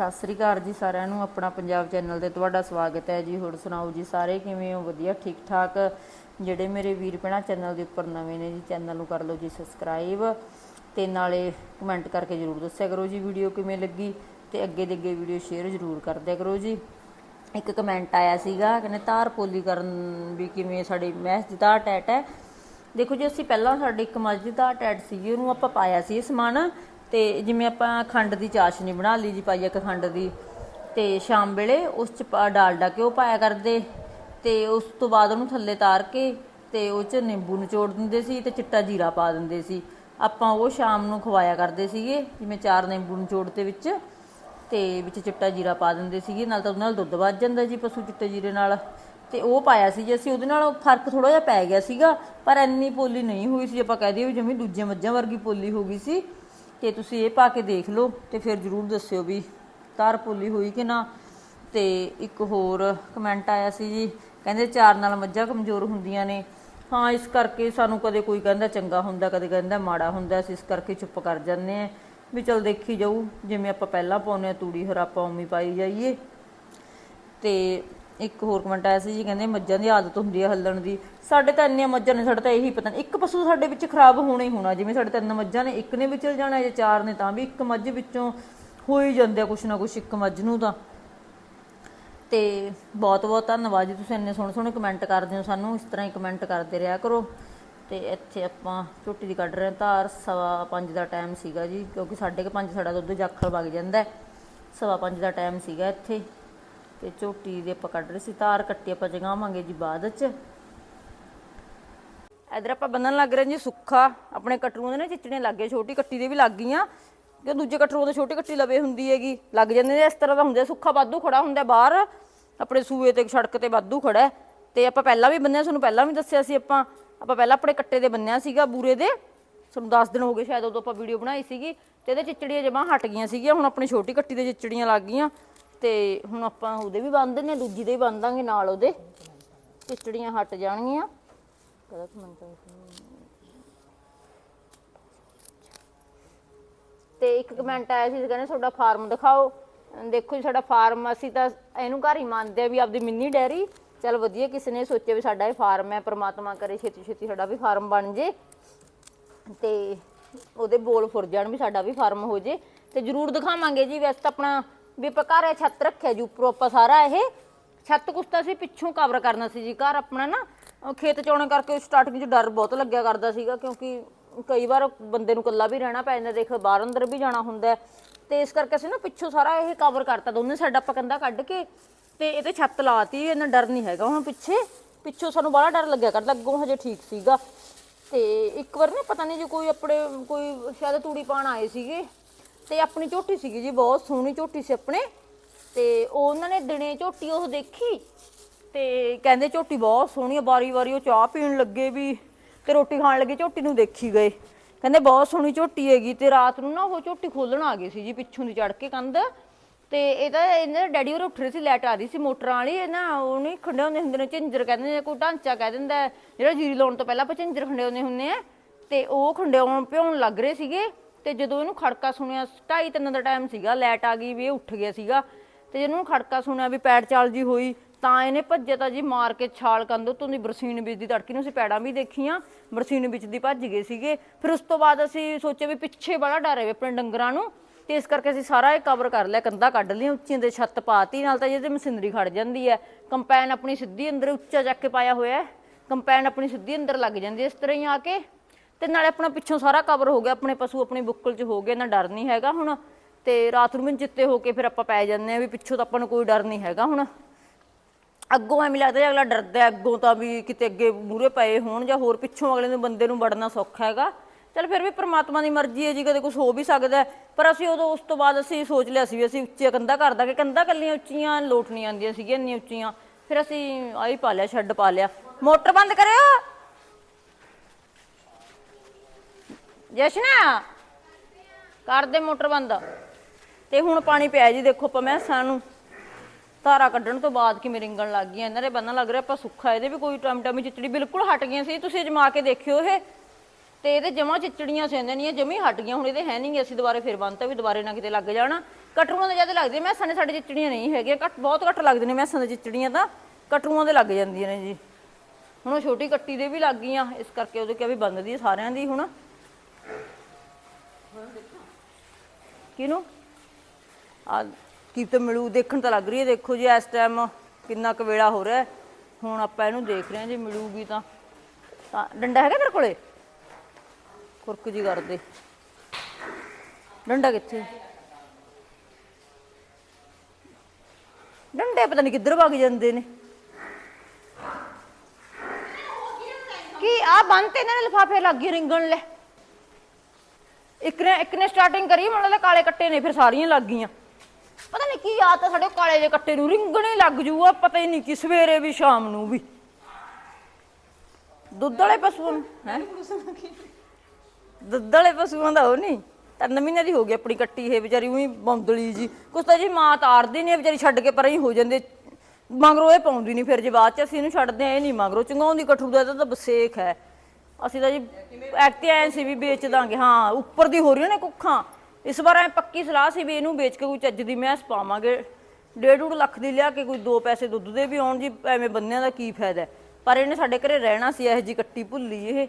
ਸਤਿ ਸ੍ਰੀ ਅਕਾਲ ਜੀ ਸਾਰਿਆਂ ਨੂੰ, ਆਪਣਾ ਪੰਜਾਬ ਚੈਨਲ ਤੇ ਤੁਹਾਡਾ ਸਵਾਗਤ ਹੈ ਜੀ। ਹੋਰ ਸੁਣਾਓ ਜੀ ਸਾਰੇ ਕਿਵੇਂ ਹੋ? ਵਧੀਆ ਠੀਕ ਠਾਕ ਜਿਹੜੇ ਮੇਰੇ ਵੀਰ ਭੈਣਾਂ ਚੈਨਲ ਦੇ ਉੱਪਰ ਨਵੇਂ ਨੇ ਜੀ, ਚੈਨਲ ਨੂੰ ਕਰ ਲਓ ਜੀ ਸਬਸਕ੍ਰਾਈਬ ਤੇ ਨਾਲੇ ਕਮੈਂਟ ਕਰਕੇ ਜਰੂਰ ਦੱਸਿਆ ਕਰੋ ਜੀ ਵੀਡੀਓ ਕਿਵੇਂ ਲੱਗੀ ਤੇ ਅੱਗੇ ਦੇ ਅੱਗੇ ਵੀਡੀਓ ਸ਼ੇਅਰ ਜਰੂਰ ਕਰਦਿਆ ਕਰੋ ਜੀ। ਇੱਕ ਕਮੈਂਟ ਆਇਆ ਸੀਗਾ, ਕਹਿੰਦੇ ਧਾਰ ਪੋਲੀ ਕਰਨ ਵੀ ਕਿਵੇਂ ਸਾਡੇ ਮੈਸ ਦੀ ਧਾਰ ਟੈਟ ਹੈ। ਦੇਖੋ ਜੀ, ਅਸੀਂ ਪਹਿਲਾਂ ਸਾਡੇ ਇੱਕ ਮਸਜਿਦ ਦੀ ਧਾਰ ਟੈਟ ਸੀਗੀ, ਉਹਨੂੰ ਆਪਾਂ ਪਾਇਆ ਸੀ ਸਮਾਨ। ਤੇ ਜਿਵੇਂ ਆਪਾਂ ਖੰਡ ਦੀ ਚਾਸ਼ਨੀ ਬਣਾ ਲਈ ਜੀ ਪਾਈ ਇੱਕ ਖੰਡ ਦੀ, ਤੇ ਸ਼ਾਮ ਵੇਲੇ ਉਸ ਚ ਪਾ- ਡਾਲਡਾ ਘਿਓ ਪਾਇਆ ਕਰਦੇ, ਤੇ ਉਸ ਤੋਂ ਬਾਅਦ ਉਹਨੂੰ ਥੱਲੇ ਤਾਰ ਕੇ ਤੇ ਉਹ ਚ ਨਿੰਬੂ ਨਿਚੋੜ ਦਿੰਦੇ ਸੀ ਤੇ ਚਿੱਟਾ ਜੀਰਾ ਪਾ ਦਿੰਦੇ ਸੀ। ਆਪਾਂ ਉਹ ਸ਼ਾਮ ਨੂੰ ਖਵਾਇਆ ਕਰਦੇ ਸੀਗੇ, ਜਿਵੇਂ ਚਾਰ ਨਿੰਬੂ ਨਿਚੋੜ 'ਤੇ ਵਿੱਚ, ਤੇ ਵਿੱਚ ਚਿੱਟਾ ਜੀਰਾ ਪਾ ਦਿੰਦੇ ਸੀਗੇ, ਨਾਲ ਤਾਂ ਉਹਦੇ ਨਾਲ ਦੁੱਧ ਵੱਧ ਜਾਂਦਾ ਜੀ ਪਸ਼ੂ ਚਿੱਟੇ ਜੀਰੇ ਨਾਲ। ਤੇ ਉਹ ਪਾਇਆ ਸੀ ਜੇ ਅਸੀਂ, ਉਹਦੇ ਨਾਲ ਫ਼ਰਕ ਥੋੜਾ ਜਿਹਾ ਪੈ ਗਿਆ ਸੀਗਾ, ਪਰ ਇੰਨੀ ਪੋਲੀ ਨਹੀਂ ਹੋਈ ਸੀ, ਆਪਾਂ ਕਹਿ ਦਈਏ ਵੀ ਜਿਵੇਂ ਦੂਜੇ ਮੱਝਾਂ ਵਰਗੀ ਪੋਲੀ ਹੋ ਗਈ ਸੀ। ਤੇ ਤੁਸੀਂ ਇਹ ਪਾ ਕੇ ਦੇਖ ਲਓ ਤੇ ਫਿਰ ਜਰੂਰ ਦੱਸਿਓ ਵੀ ਤਾਰ ਪੋਲੀ ਹੋਈ ਕਿ ਨਾ। ਤੇ ਇੱਕ ਹੋਰ ਕਮੈਂਟ ਆਇਆ ਸੀ ਜੀ, ਕਹਿੰਦੇ ਚਾਰ ਨਾਲ ਮੱਝਾਂ ਕਮਜ਼ੋਰ ਹੁੰਦੀਆਂ ਨੇ। ਹਾਂ, ਇਸ ਕਰਕੇ ਸਾਨੂੰ ਕਦੇ ਕੋਈ ਕਹਿੰਦਾ ਚੰਗਾ ਹੁੰਦਾ, ਕਦੇ ਕਹਿੰਦਾ ਮਾੜਾ ਹੁੰਦਾ, ਅਸੀਂ ਇਸ ਕਰਕੇ ਚੁੱਪ ਕਰ ਜਾਂਦੇ ਆ ਵੀ ਚਲ ਦੇਖੀ ਜਾਊ, ਜਿਵੇਂ ਆਪਾਂ ਪਹਿਲਾਂ ਪਾਉਂਦੇ ਆ ਤੂੜੀ ਹਰ ਆਪਾਂ ਉਵੇਂ ਪਾਈ ਜਾਈਏ। ਤੇ ਇੱਕ ਹੋਰ ਕਮੈਂਟ ਆਇਆ ਸੀ ਜੀ, ਕਹਿੰਦੇ ਮੱਝਾਂ ਦੀ ਆਦਤ ਹੁੰਦੀ ਹੈ ਹੱਲਣ ਦੀ। ਸਾਡੇ ਤਾਂ ਇੰਨੀਆਂ ਮੱਝਾਂ ਨੇ, ਸਾਡੇ ਤਾਂ ਇਹੀ ਪਤਾ ਨਹੀਂ। ਇੱਕ ਪਸ਼ੂ ਸਾਡੇ ਵਿੱਚ ਖਰਾਬ ਹੋਣਾ ਹੀ ਹੋਣਾ, ਜਿਵੇਂ ਸਾਡੇ ਤਿੰਨ ਮੱਝਾਂ ਨੇ, ਇੱਕ ਨੇ ਵਿਚਲ ਜਾਣਾ, ਜੇ ਚਾਰ ਨੇ ਤਾਂ ਵੀ ਇੱਕ ਮੱਝ ਵਿੱਚੋਂ ਹੋ ਹੀ ਜਾਂਦੇ ਆ ਕੁਛ ਨਾ ਕੁਛ, ਇੱਕ ਮੱਝ ਨੂੰ ਤਾਂ। ਤੇ ਬਹੁਤ ਬਹੁਤ ਧੰਨਵਾਦ ਜੀ ਤੁਸੀਂ ਇੰਨੇ ਸੋਹਣੇ ਸੋਹਣੇ ਕਮੈਂਟ ਕਰਦੇ ਹੋ ਸਾਨੂੰ, ਇਸ ਤਰ੍ਹਾਂ ਹੀ ਕਮੈਂਟ ਕਰਦੇ ਰਿਹਾ ਕਰੋ। ਤੇ ਇੱਥੇ ਆਪਾਂ ਝੋਟੀ ਦੀ ਕੱਢ ਰਹੇ ਹਾਂ, ਧਾਰ ਸਵਾ ਪੰਜ ਦਾ ਟਾਈਮ ਸੀਗਾ ਜੀ, ਕਿਉਂਕਿ ਸਾਢੇ ਕੁ ਪੰਜ ਸਾਡਾ ਦੁੱਧ ਜਾਖਲ ਵਗ ਜਾਂਦਾ ਸਵਾ ਪੰਜ ਦਾ ਟਾਈਮ ਸੀਗਾ ਇੱਥੇ। ਤੇ ਝੋਟੀ ਦੇ ਆਪਾਂ ਕੱਢ ਰਹੇ ਸੀ ਧਾਰ ਕੱਟੀ ਆਪਾਂ ਜਗਾਵਾਂਗੇ ਜੀ ਬਾਅਦ ਚ ਇਧਰ ਆਪਾਂ ਬੰਨਣ ਲੱਗ ਰਹੇ ਜੀ ਸੁੱਖਾ, ਆਪਣੇ ਕਟਰੂਆਂ ਦੇ ਨਾ ਚਿਚੜੀਆਂ ਲੱਗ ਗਏ ਛੋਟੀ ਕੱਟੀ ਦੇ ਵੀ ਲੱਗ ਗਈਆਂ। ਕਿ ਦੂਜੇ ਕਟਰੂ ਦੇ ਛੋਟੀ ਕੱਟੀ ਲਵੇ ਹੁੰਦੀ ਹੈਗੀ, ਲੱਗ ਜਾਂਦੇ ਨੇ, ਇਸ ਤਰ੍ਹਾਂ ਦਾ ਹੁੰਦੇ, ਸੁੱਖਾ ਵਾਧੂ ਖੜਾ ਹੁੰਦਾ ਬਾਹਰ, ਆਪਣੇ ਸੂਏ ਤੇ ਸੜਕ ਤੇ ਵਾਧੂ ਖੜਾ ਤੇ ਆਪਾਂ ਪਹਿਲਾਂ ਵੀ ਬੰਨਿਆ, ਤੁਹਾਨੂੰ ਪਹਿਲਾਂ ਵੀ ਦੱਸਿਆ ਸੀ ਆਪਾਂ ਆਪਾਂ ਪਹਿਲਾਂ ਆਪਣੇ ਕੱਟੇ ਦੇ ਬੰਨਿਆ ਸੀਗਾ ਬੂਰੇ ਦੇ। ਤੁਹਾਨੂੰ 10 ਦਿਨ ਹੋ ਗਏ ਸ਼ਾਇਦ ਉਦੋਂ ਆਪਾਂ ਵੀਡੀਓ ਬਣਾਈ ਸੀਗੀ, ਤੇ ਇਹਦੇ ਚਿਚੜੀਆਂ ਜਮਾਂ ਹਟ ਗਈਆਂ ਸੀਗੀਆਂ, ਹੁਣ ਆਪਣੀ ਛੋਟੀ ਕੱਟੀ ਦੇ ਚਿਚੜੀਆਂ ਲੱਗ ਗਈਆਂ। ਤੇ ਹੁਣ ਆਪਾਂ ਉਹਦੇ ਵੀ ਬੰਨ ਦਿੰਦੇ ਦੂਜੀ ਦੇ ਵੀ ਬੰਨ ਦਾਂਗੇ ਨਾਲ ਉਹਦੇ। ਚਿਚੜੀਆਂ ਹਟ ਜਾਣਗੀਆਂ। ਕਦਾ ਕਮੈਂਟ ਤੇ ਇੱਕ ਕਮੈਂਟ ਆਇਆ ਸੀ, ਕਹਿੰਦੇ ਤੁਹਾਡਾ ਫਾਰਮ ਦਿਖਾਓ। ਦੇਖੋ ਜੀ, ਸਾਡਾ ਫਾਰਮ ਅਸੀਂ ਤਾਂ ਇਹਨੂੰ ਘਰ ਹੀ ਮੰਨਦੇ ਆ ਵੀ ਆਪਦੀ ਮਿੰਨੀ ਡੈਰੀ। ਚਲ ਵਧੀਆ, ਕਿਸੇ ਨੇ ਸੋਚਿਆ ਵੀ ਸਾਡਾ ਇਹ ਫਾਰਮ ਹੈ, ਪ੍ਰਮਾਤਮਾ ਕਰੇ ਛੇਤੀ ਛੇਤੀ ਸਾਡਾ ਵੀ ਫਾਰਮ ਬਣ ਜੇ। ਤੇ ਉਹਦੇ ਬੋਲ ਫੁਰ ਜਾਣ ਵੀ ਸਾਡਾ ਵੀ ਫਾਰਮ ਹੋ ਜੇ। ਤੇ ਜਰੂਰ ਦਿਖਾਵਾਂਗੇ ਜੀ, ਵੈਸੇ ਤਾਂ ਆਪਣਾ ਵੀ ਆਪਾਂ ਘਰ ਇਹ ਛੱਤ ਰੱਖਿਆ ਜੀ ਉੱਪਰੋਂ ਆਪਾਂ ਸਾਰਾ ਇਹ। ਛੱਤ ਕੁਸਤਾ ਸੀ ਪਿੱਛੋਂ ਕਵਰ ਕਰਨਾ ਸੀ ਜੀ, ਘਰ ਆਪਣਾ ਨਾ। ਅਹ ਖੇਤ ਚੋਣੇ ਕਰਕੇ ਸਟਾਰਟਿੰਗ 'ਚ ਡਰ ਬਹੁਤ ਲੱਗਿਆ ਕਰਦਾ ਸੀਗਾ, ਕਿਉਂਕਿ ਕਈ ਵਾਰ ਬੰਦੇ ਨੂੰ ਇਕੱਲਾ ਵੀ ਰਹਿਣਾ ਪੈ ਜਾਂਦਾ, ਦੇਖ ਬਾਹਰ ਅੰਦਰ ਵੀ ਜਾਣਾ ਹੁੰਦਾ। ਹੈ। ਤੇ ਇਸ ਕਰਕੇ ਅਸੀਂ ਨਾ ਪਿੱਛੋਂ ਸਾਰਾ ਇਹ ਕਵਰ ਕਰਤਾ, ਦੋਨੇ ਸਾਈਡ ਆਪਾਂ ਕੰਧਾ ਕੱਢ ਕੇ ਤੇ ਇਹਤੇ ਛੱਤ ਲਾਤੀ ਇਹਨਾਂ ਡਰ ਨਹੀਂ ਹੈਗਾ ਹੁਣ ਪਿੱਛੇ। ਪਿੱਛੋਂ ਸਾਨੂੰ ਬੜਾ ਡਰ ਲੱਗਿਆ ਕਰਦਾ, ਅੱਗੋਂ ਹਜੇ ਠੀਕ ਸੀਗਾ। ਤੇ ਇੱਕ ਵਾਰ ਨਾ ਪਤਾ ਨਹੀਂ ਜੀ ਕੋਈ ਆਪਣੇ, ਕੋਈ ਸ਼ਾਇਦ ਤੂੜੀ ਪਾਣ ਆਏ ਸੀਗੇ। ਤੇ ਆਪਣੀ ਝੋਟੀ ਸੀਗੀ ਜੀ ਬਹੁਤ ਸੋਹਣੀ ਝੋਟੀ ਸੀ ਆਪਣੇ। ਤੇ ਉਹ ਉਹਨਾਂ ਨੇ ਦਿਨੇ ਝੋਟੀ ਉਹ ਦੇਖੀ ਤੇ ਕਹਿੰਦੇ ਝੋਟੀ ਬਹੁਤ ਸੋਹਣੀ ਆ ਵਾਰੀ-ਵਾਰੀ ਉਹ ਚਾਹ ਪੀਣ ਲੱਗੇ ਵੀ ਤੇ ਰੋਟੀ ਖਾਣ ਲੱਗੇ ਝੋਟੀ ਨੂੰ ਦੇਖੀ ਗਏ। ਕਹਿੰਦੇ ਬਹੁਤ ਸੋਹਣੀ ਝੋਟੀ ਹੈਗੀ ਤੇ ਰਾਤ ਨੂੰ ਨਾ ਉਹ ਝੋਟੀ ਖੋਲਣ ਆ ਗਏ ਸੀ ਜੀ ਪਿੱਛੋਂ ਦੀ ਚੜ ਕੇ ਕੰਧ। ਤੇ ਇਹਦਾ ਇਹਨਾਂ ਦੇ ਡੈਡੀ ਹੋਰ ਉੱਠ ਰਹੇ ਸੀ ਲੈਟ ਆ ਰਹੀ ਸੀ ਮੋਟਰਾਂ ਵਾਲੀ ਇਹ ਨਾ ਉਹਨੇ ਖੰਡੇ ਹੁੰਦੇ ਹੁੰਦੇ ਨੇ ਝਿੰਜਰ ਕਹਿੰਦੇ ਨੇ ਕੋਈ ਢਾਂਚਾ ਕਹਿ ਦਿੰਦਾ ਹੈ, ਜਿਹੜਾ ਜੀਰੀ ਲਾਉਣ ਤੋਂ ਪਹਿਲਾਂ ਆਪਾਂ ਝਿੰਜਰ ਖੰਡੇ ਹੁੰਦੇ ਹੁੰਦੇ ਆ ਤੇ ਉਹ ਖੰਡਿਆਉਣ ਭਿਉਣ ਲੱਗ ਰਹੇ ਸੀਗੇ। ਤੇ ਜਦੋਂ ਇਹਨੂੰ ਖੜਕਾ ਸੁਣਿਆ 2:30 ਤਿੰਨ ਦਾ ਟਾਈਮ ਸੀਗਾ ਲਾਈਟ ਆ ਗਈ ਵੀ ਇਹ ਉੱਠ ਗਿਆ ਸੀਗਾ। ਤੇ ਜਦੋਂ ਇਹਨੂੰ ਖੜਕਾ ਸੁਣਿਆ ਵੀ ਪੈੜ ਚਾਲ ਜੀ ਹੋਈ, ਤਾਂ ਇਹਨੇ ਭੱਜਿਆ ਤਾਂ ਜੀ ਮਾਰ ਕੇ ਛਾਲ ਕੰਦ ਉੱਤੋਂ ਦੀ ਬਰਸੀਨ ਵਿੱਚ ਦੀ ਤੜਕੀ ਨੂੰ ਅਸੀਂ ਪੈੜਾਂ ਵੀ ਦੇਖੀਆਂ, ਬਰਸੀਨ ਵਿੱਚ ਦੀ ਭੱਜ ਗਏ ਸੀਗੇ। ਫਿਰ ਉਸ ਤੋਂ ਬਾਅਦ ਅਸੀਂ ਸੋਚਿਆ ਵੀ ਪਿੱਛੇ ਬੜਾ ਡਰ ਹੈ ਵੀ ਆਪਣੇ ਡੰਗਰਾਂ ਨੂੰ, ਤੇ ਇਸ ਕਰਕੇ ਅਸੀਂ ਸਾਰਾ ਇਹ ਕਵਰ ਕਰ ਲਿਆ, ਕੰਧਾਂ ਕੱਢ ਲਈਆਂ, ਉੱਚੀਆਂ ਦੇ ਛੱਤ ਪਾਤੀ, ਨਾਲ ਤਾਂ ਜਿਹਦੇ ਮਸ਼ੀਨਰੀ ਖੜ ਜਾਂਦੀ ਹੈ। ਕੰਪੈਨ ਆਪਣੀ ਸਿੱਧੀ ਅੰਦਰ ਉੱਚਾ ਚੱਕ ਕੇ ਪਾਇਆ ਹੋਇਆ ਹੈ। ਕੰਪੈਨ ਆਪਣੀ ਸਿੱਧੀ ਅੰਦਰ ਲੱਗ ਜਾਂਦੀ ਹੈ, ਇਸ ਤਰ੍ਹਾਂ ਹੀ ਆ ਕੇ ਤੇ ਨਾਲੇ ਆਪਣਾ ਪਿੱਛੋਂ ਸਾਰਾ ਕਵਰ ਹੋ ਗਿਆ, ਆਪਣੇ ਪਸ਼ੂ ਆਪਣੀ ਬੁੱਕਲ 'ਚ ਹੋ ਗਏ ਨਾ ਡਰ ਨਹੀਂ ਹੈਗਾ ਹੁਣ। ਤੇ ਰਾਤ ਨੂੰ ਵੀ ਚਿੱਤੇ ਹੋ ਕੇ ਫਿਰ ਆਪਾਂ ਪੈ ਜਾਂਦੇ ਆ ਵੀ ਪਿੱਛੋਂ ਤਾਂ ਆਪਾਂ ਨੂੰ ਕੋਈ ਡਰ ਨਹੀਂ ਹੈਗਾ ਹੁਣ। ਅੱਗੋਂ ਐਵੇਂ ਲੱਗਦਾ ਅਗਲਾ ਡਰਦਾ ਅੱਗੋਂ ਤਾਂ ਵੀ ਕਿਤੇ ਅੱਗੇ ਮੂਰੇ ਪਏ ਹੋਣ ਜਾਂ ਹੋਰ ਪਿੱਛੋਂ ਅਗਲੇ ਨੂੰ ਬੰਦੇ ਨੂੰ ਵੜਨਾ ਸੌਖਾ ਹੈਗਾ। ਚਲ ਫਿਰ ਵੀ ਪ੍ਰਮਾਤਮਾ ਦੀ ਮਰਜ਼ੀ ਹੈ ਜੀ, ਕਦੇ ਕੁਝ ਹੋ ਵੀ ਸਕਦਾ ਪਰ ਅਸੀਂ ਉਦੋਂ ਉਸ ਤੋਂ ਬਾਅਦ ਅਸੀਂ ਸੋਚ ਲਿਆ ਸੀ ਵੀ ਅਸੀਂ ਉੱਚੀਆਂ ਕੰਧਾਂ ਕਰ ਦਾਂਗੇ, ਕੰਧਾਂ ਕੱਲੀਆਂ ਉੱਚੀਆਂ, ਲੋਟ ਨਹੀਂ ਆਉਂਦੀਆਂ ਸੀਗੀਆਂ ਇੰਨੀਆਂ ਉੱਚੀਆਂ। ਫਿਰ ਅਸੀਂ ਆਹੀ ਪਾ ਲਿਆ ਛੱਡ ਪਾ ਲਿਆ। ਮੋਟਰ ਬੰਦ ਕਰਿਓ! ਜਸ਼ਨ, ਕਰ ਦੇ ਮੋਟਰ ਬੰਦ। ਤੇ ਹੁਣ ਪਾਣੀ ਪਿਆ ਜੀ, ਦੇਖੋ ਆਪਾਂ ਮੈਸਾਂ ਨੂੰ। ਧਾਰਾ ਕੱਢਣ ਤੋਂ ਬਾਅਦ ਕਿਵੇਂ ਰਿੰਗਣ ਲੱਗ ਗਈਆਂ, ਇਹਨਾਂ ਦੇ ਬੰਨਣ ਲੱਗ ਰਿਹਾ, ਆਪਾਂ ਸੁੱਖਾ, ਇਹਦੇ ਵੀ ਕੋਈ ਟਮ ਟਮੀ ਚਿਚੜੀ ਬਿਲਕੁਲ ਹਟ ਗਈਆਂ ਸੀ, ਤੁਸੀਂ ਜਮਾ ਕੇ ਦੇਖਿਓ ਇਹ। ਤੇ ਇਹਦੇ ਜਮਾ ਚਿਚੜੀਆਂ ਸੈਂਦੇ ਨਹੀਂ ਜਮੀ ਹਟ ਗਈਆਂ, ਹੁਣ ਇਹਦੇ ਹੈ ਨਹੀਂ ਅਸੀਂ ਦੁਬਾਰੇ ਫਿਰ ਬੰਨਤਾ ਵੀ ਦੁਬਾਰੇ ਨਾ ਕਿਤੇ ਲੱਗ ਜਾਣਾ। ਕਟਰੂਆਂ ਦੇ ਜ਼ਿਆਦਾ ਲੱਗਦੇ ਮੈਸਾਂ ਨੇ ਸਾਡੇ ਚਿਚੜੀਆਂ ਨਹੀਂ ਹੈਗੀਆਂ, ਘੱਟ, ਬਹੁਤ ਘੱਟ ਲੱਗਦੇ ਨੇ ਮੈਸਾਂ ਦੇ ਚਿਚੜੀਆਂ ਤਾਂ। ਕਟਰੂਆਂ ਦੇ ਲੱਗ ਜਾਂਦੀਆਂ ਨੇ ਜੀ। ਹੁਣ ਉਹ ਛੋਟੀ ਕੱਟੀ ਦੇ ਵੀ ਲੱਗ ਗਈਆਂ, ਇਸ ਕਰਕੇ ਉਹਦੇ ਕਿਹਾ ਵੀ ਬੰਦਦੀ ਹੈ ਸਾਰਿਆਂ ਦੀ ਹੁਣ। ਕਿਹਨੂੰ? ਆ, ਕੀ ਤਾਂ ਮਿਲੂ, ਦੇਖਣ ਤਾਂ ਲੱਗ ਰਹੀ ਹੈ, ਦੇਖੋ ਜੀ ਇਸ ਟਾਈਮ ਕਿੰਨਾ ਕੁ ਵੇਲਾ ਹੋ ਰਿਹਾ ਹੈ। ਹੁਣ ਆਪਾਂ ਇਹਨੂੰ ਦੇਖ ਰਹੇ ਹਾਂ, ਜੇ ਮਿਲੂਗੀ ਤਾਂ। ਤਾਂ ਡੰਡਾ ਹੈਗਾ ਤੇਰੇ ਕੋਲੇ? ਖੁਰਕ ਜੀ ਕਰਦੇ। ਡੰਡਾ ਕਿੱਥੇ? ਡੰਡੇ ਪਤਾ ਨਹੀਂ ਕਿੱਧਰ ਭੱਗ ਜਾਂਦੇ ਨੇ। ਕੀ ਆ ਬੰਨ ਤੇ ਇਹਨਾਂ ਨੇ ਲਿਫਾਫੇ ਲੱਗ ਗਏ ਰਿੰਗਣ ਲੈ। ਇੱਕ ਨੇ ਇੱਕ ਨੇ ਸਟਾਰਟਿੰਗ ਕਰੀ ਮੈਨੂੰ ਕਾਲੇ ਕੱਟੇ ਨੇ, ਫਿਰ ਸਾਰੀਆਂ ਲੱਗ ਗਈਆਂ। ਪਤਾ ਨਹੀਂ ਕੀ ਆਦਤ ਆ ਸਾਡੇ ਕਾਲੇ ਜੇ ਕੱਟੇ ਨੂੰ, ਰਿੰਗਣੇ ਲੱਗ ਜੂਗਾ ਪਤਾ ਹੀ ਨਹੀਂ ਕਿ, ਸਵੇਰੇ ਵੀ, ਸ਼ਾਮ ਨੂੰ ਵੀ। ਦੁੱਧ ਵਾਲੇ ਪਸ਼ੂਆਂ ਨੂੰ, ਹੈ? ਦੁੱਧ ਵਾਲੇ ਪਸ਼ੂਆਂ ਦਾ ਉਹ ਨਹੀਂ ਤਿੰਨ ਮਹੀਨੇ ਦੀ ਹੋ ਗਈ ਆਪਣੀ ਕੱਟੀ ਇਹ, ਵਿਚਾਰੀ ਉਹੀ ਬੌਂਦਲੀ ਜੀ। ਕੁਛ ਤਾਂ ਜੀ ਮਾਂ ਤਾਰਦੀ ਨਹੀਂ ਵਿਚਾਰੀ ਛੱਡ ਕੇ ਪਰਾਂ ਹੀ ਹੋ ਜਾਂਦੇ। ਮਗਰੋਂ ਇਹ ਪਾਉਂਦੀ ਨਹੀਂ ਫਿਰ ਜੇ ਬਾਅਦ ਚ ਅਸੀਂ ਇਹਨੂੰ ਛੱਡਦੇ ਆ, ਇਹ ਨਹੀਂ ਮਗਰੋਂ ਚੰਗਾਉਂਦੀ ਕਠੂ ਦਾ ਤਾਂ ਬਸੇਖ ਹੈ। ਅਸੀਂ ਤਾਂ ਜੀ ਐਕਟ ਐ ਸੀ ਵੀ ਵੇਚ ਦਾਂਗੇ। ਹਾਂ, ਉੱਪਰ ਦੀ ਹੋ ਰਹੀਆਂ ਨੇ ਕੁੱਖਾਂ। ਇਸ ਵਾਰ ਐ ਪੱਕੀ ਸਲਾਹ ਸੀ ਵੀ ਇਹਨੂੰ ਵੇਚ ਕੇ ਕੋਈ ਚੱਜ ਦੀ ਮੈਸ ਪਾਵਾਂਗੇ। ਡੇਢ ਡੂਢ ਲੱਖ ਦੀ ਲਿਆ ਕੇ ਕੋਈ ਦੋ ਪੈਸੇ ਦੁੱਧ ਦੇ ਵੀ ਆਉਣ ਜੀ, ਐਵੇਂ ਬੰਦਿਆਂ ਦਾ ਕੀ ਫਾਇਦਾ ਪਰ ਇਹਨੇ ਸਾਡੇ ਘਰੇ ਰਹਿਣਾ ਸੀ, ਇਹੋ ਜੀ ਕੱਟੀ ਭੁੱਲੀ ਇਹ।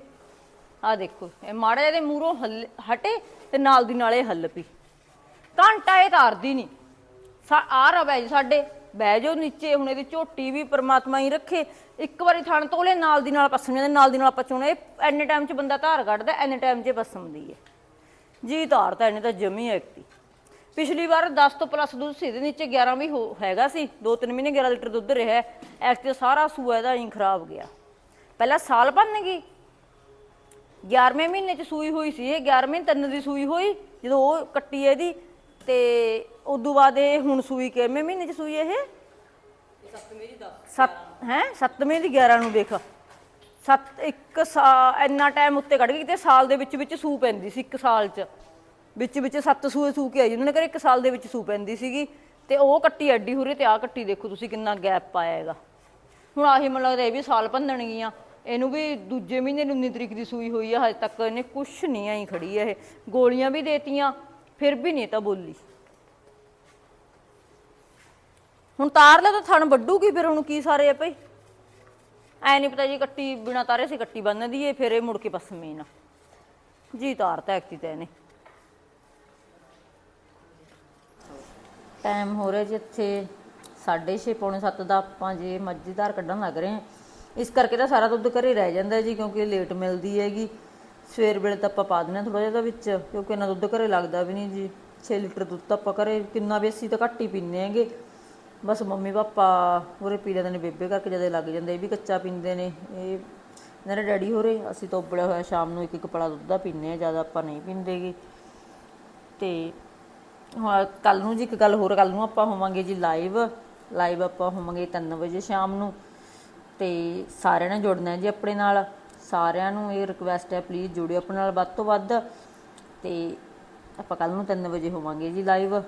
ਆ ਦੇਖੋ, ਇਹ ਮਾੜਾ ਇਹਦੇ ਮੂਹਰੋਂ ਹੱਲ- ਹਟੇ ਤੇ ਨਾਲ ਦੀ ਨਾਲੇ ਹੱਲ ਪਈ। ਘੰਟਾ ਇਹ ਤਾਰਦੀ ਨਹੀਂ। ਸਾ ਆ ਰਵੇ ਜੀ ਸਾਡੇ, ਬਹਿ ਜਾਓ ਨੀਚੇ, ਹੁਣ ਇਹਦੀ ਝੋਟੀ ਵੀ ਪਰਮਾਤਮਾ ਹੀ ਰੱਖੇ। ਇੱਕ ਵਾਰੀ ਥਣ ਤੋਲੇ ਨਾਲ ਦੀ ਨਾਲ ਪਸਮ ਜਾਂਦੇ ਨਾਲ ਦੀ ਨਾਲ ਪਚਉਣਾ ਇਹ ਐਨੇ ਟਾਈਮ 'ਚ ਬੰਦਾ ਧਾਰ ਕੱਢਦਾ, ਐਨੇ ਟਾਈਮ 'ਚ ਪਸਮਦੀ ਹੈ। ਜੀ ਧਾਰ ਤਾਂ ਇਹਨੇ ਤਾਂ ਜਮੀ ਐਕਤੀ ਪਿਛਲੀ ਵਾਰ 10 ਤੋਂ ਪਲੱਸ ਦੁੱਧ ਸੀ ਦੇ ਨੀਚੇ 11 ਵੀ ਹੋ- ਹੈਗਾ ਸੀ 2-3 ਮਹੀਨੇ 11 ਲੀਟਰ ਦੁੱਧ ਰਿਹਾ ਐਸ ਤੇ ਸਾਰਾ ਸੂਆ ਇਹਦਾ ਹੀ ਖਰਾਬ ਗਿਆ। ਪਹਿਲਾਂ ਸਾਲ ਬੰਨ ਗਈ। 11ਵੇਂ ਮਹੀਨੇ ਚ ਸੂਈ ਹੋਈ ਸੀ ਇਹ 11ਵੇਂ ਤਿੰਨ ਦੀ ਸੂਈ ਹੋਈ, ਜਦੋਂ ਉਹ ਕੱਟੀ ਇਹਦੀ, ਤੇ ਉਦੋਂ ਬਾਅਦ ਇਹ ਹੁਣ ਸੂਈ ਕਿਵੇਂ ਮਹੀਨੇ ਚ ਸੂਈ ਇਹ? 7ਵੇਂ ਦੀ 10 ਹੈ? 7ਵੇਂ ਦੀ 11 ਨੂੰ ਦੇਖ। ਸੱਤ ਇੱਕ ਸਾ ਇੰਨਾ ਟਾਈਮ ਉੱਤੇ ਕੱਢ ਗਈ ਕਿਤੇ ਸਾਲ ਦੇ ਵਿੱਚ ਵਿੱਚ ਸੂ ਪੈਂਦੀ ਸੀ ਇੱਕ ਸਾਲ ਚ। ਵਿੱਚ ਵਿੱਚ ਸੱਤ ਸੂਏ ਸੂ ਕੇ ਆਈ। ਉਹਨਾਂ ਨੇ ਕਰ ਇੱਕ ਸਾਲ ਦੇ ਵਿੱਚ ਸੂ ਪੈਂਦੀ ਸੀਗੀ। ਤੇ ਉਹ ਕੱਟੀ ਐਡੀ ਹੋ ਰਹੀ ਤੇ ਆਹ ਕੱਟੀ ਦੇਖੋ ਤੁਸੀਂ ਕਿੰਨਾ ਗੈਪ ਪਾਇਆ ਹੈਗਾ ਹੁਣ ਆਹੀ ਮੈਨੂੰ ਲੱਗਦਾ ਇਹ ਵੀ ਸਾਲ ਭੰਨਣਗੀਆਂ ਇਹਨੂੰ ਵੀ ਦੂਜੇ ਮਹੀਨੇ ਨੂੰ 19 ਤਰੀਕ ਦੀ ਸੂਈ ਹੋਈ ਆ ਹਜੇ ਤੱਕ ਇਹਨੇ ਕੁਛ ਨਹੀਂ ਆਈ ਖੜੀ ਆ ਇਹ। ਗੋਲੀਆਂ ਵੀ ਦੇਤੀਆਂ ਫਿਰ ਵੀ ਨਹੀਂ ਤਾਂ ਬੋਲੀ। ਹੁਣ ਤਾਰ ਲੈ ਤਾਂ ਥਣ ਵੱਡੂਗੀ ਫਿਰ ਹੁਣ ਕੀ ਸਾਰੇ ਆ ਭਈ? ਐ ਨਹੀਂ ਪਤਾ ਜੀ ਕੱਟੀ ਬਿਨਾ ਤਾਰੇ ਸੀ ਕੱਟੀ ਬੰਨਦੀ ਏ ਫਿਰ ਇਹ ਮੁੜ ਕੇ ਪਸਮੀ ਨਾ ਜੀ ਤਾਰ ਤਾਂ ਐਕਤੀ ਤੇ ਇਹਨੇ। ਟਾਈਮ ਹੋ ਰਿਹਾ ਜੀ ਇੱਥੇ 6:30 ਪੌਣੇ 7 ਦਾ ਆਪਾਂ ਜੇ ਮੱਝੀਦਾਰ ਕੱਢਣ ਲੱਗ ਰਹੇ ਹਾਂ। ਇਸ ਕਰਕੇ ਤਾਂ ਸਾਰਾ ਦੁੱਧ ਘਰੇ ਰਹਿ ਜਾਂਦਾ ਜੀ, ਕਿਉਂਕਿ ਲੇਟ ਮਿਲਦੀ ਹੈਗੀ। ਸਵੇਰ ਵੇਲੇ ਤਾਂ ਆਪਾਂ ਪਾ ਦਿੰਦੇ ਹਾਂ ਥੋੜਾ ਜਿਹਾ ਇਹਦੇ ਵਿੱਚ, ਕਿਉਂਕਿ ਇਹਨਾਂ ਦੁੱਧ ਘਰੇ ਲੱਗਦਾ ਵੀ ਨਹੀਂ ਜੀ। 6 ਲੀਟਰ ਦੁੱਧ ਤਾਂ ਆਪਾਂ ਘਰੇ ਕਿੰਨਾ ਵੇਸੀ ਤਾਂ ਘੱਟ ਹੀ ਪੀਂਦੇ ਹੈਗੇ। ਬਸ ਮੰਮੀ ਪਾਪਾ ਉਰੇ ਪੀ ਲੈਂਦੇ ਨੇ, ਬੇਬੇ ਕਰਕੇ ਜਦੇ ਲੱਗ ਜਾਂਦੇ, ਇਹ ਵੀ ਕੱਚਾ ਪੀਂਦੇ ਨੇ। ਇਹ ਇਹਨਾਂ ਦੇ ਡੈਡੀ ਹੋਰੇ, ਅਸੀਂ ਤਾਂ ਉਬਲਿਆ ਹੋਇਆ ਸ਼ਾਮ ਨੂੰ ਇੱਕ ਇੱਕ ਪੜਾ ਦੁੱਧ ਦਾ ਪੀਂਦੇ ਆ ਜ਼ਿਆਦਾ ਆਪਾਂ ਨਹੀਂ ਪੀਂਦੇਗੇ ਤੇ ਹਾਂ ਕੱਲ ਨੂੰ ਜੀ ਇੱਕ ਗੱਲ ਹੋਰ, ਕੱਲ ਨੂੰ ਆਪਾਂ ਹੋਵਾਂਗੇ ਜੀ ਲਾਈਵ। ਲਾਈਵ ਆਪਾਂ ਹੋਵਾਂਗੇ 3 ਵਜੇ ਸ਼ਾਮ ਨੂੰ। ਤੇ ਸਾਰਿਆਂ ਨੇ ਜੁੜਨਾ ਜੀ ਆਪਣੇ ਨਾਲ। ਸਾਰਿਆਂ ਨੂੰ ਇਹ ਰਿਕਵੈਸਟ ਹੈ ਪਲੀਜ਼ ਜੁੜਿਓ ਆਪਣੇ ਨਾਲ ਵੱਧ ਤੋਂ ਵੱਧ। ਤੇ ਆਪਾਂ ਕੱਲ ਨੂੰ 3 ਵਜੇ ਹੋਵਾਂਗੇ ਜੀ ਲਾਈਵ।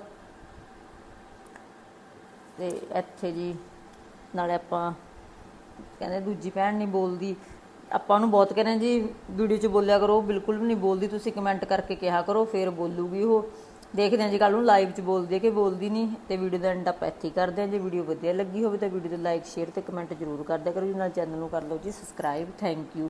ਤੇ ਇੱਥੇ ਜੀ ਨਾਲੇ ਆਪਾਂ ਕਹਿੰਦੇ ਦੂਜੀ ਭੈਣ ਨਹੀਂ ਬੋਲਦੀ। ਆਪਾਂ ਨੂੰ ਬਹੁਤ ਕਹਿੰਦੇ ਜੀ, ਵੀਡੀਓ 'ਚ ਬੋਲਿਆ ਕਰੋ ਬਿਲਕੁਲ ਵੀ ਨਹੀਂ ਬੋਲਦੀ, ਤੁਸੀਂ ਕਮੈਂਟ ਕਰਕੇ ਕਿਹਾ ਕਰੋ, ਫਿਰ ਬੋਲੂਗੀ ਉਹ। ਦੇਖਦੇ ਹਾਂ ਜੀ ਕੱਲ ਨੂੰ ਲਾਈਵ 'ਚ ਬੋਲਦੀ ਹੈ ਕਿ ਬੋਲਦੀ ਨਹੀਂ, ਤੇ ਵੀਡੀਓ ਦਾ ਐਂਡ ਆਪਾਂ ਇੱਥੇ ਹੀ ਕਰਦੇ ਹਾਂ। ਜੇ ਵੀਡੀਓ ਵਧੀਆ ਲੱਗੀ ਹੋਵੇ ਤਾਂ ਵੀਡੀਓ ਤੇ ਲਾਈਕ ਸ਼ੇਅਰ ਤੇ ਕਮੈਂਟ ਜ਼ਰੂਰ ਕਰ ਦਿਆ ਕਰੋ ਜੀ, ਨਾਲ ਚੈਨਲ ਨੂੰ ਕਰ ਲਓ ਜੀ ਸਬਸਕ੍ਰਾਈਬ ਥੈਂਕ ਯੂ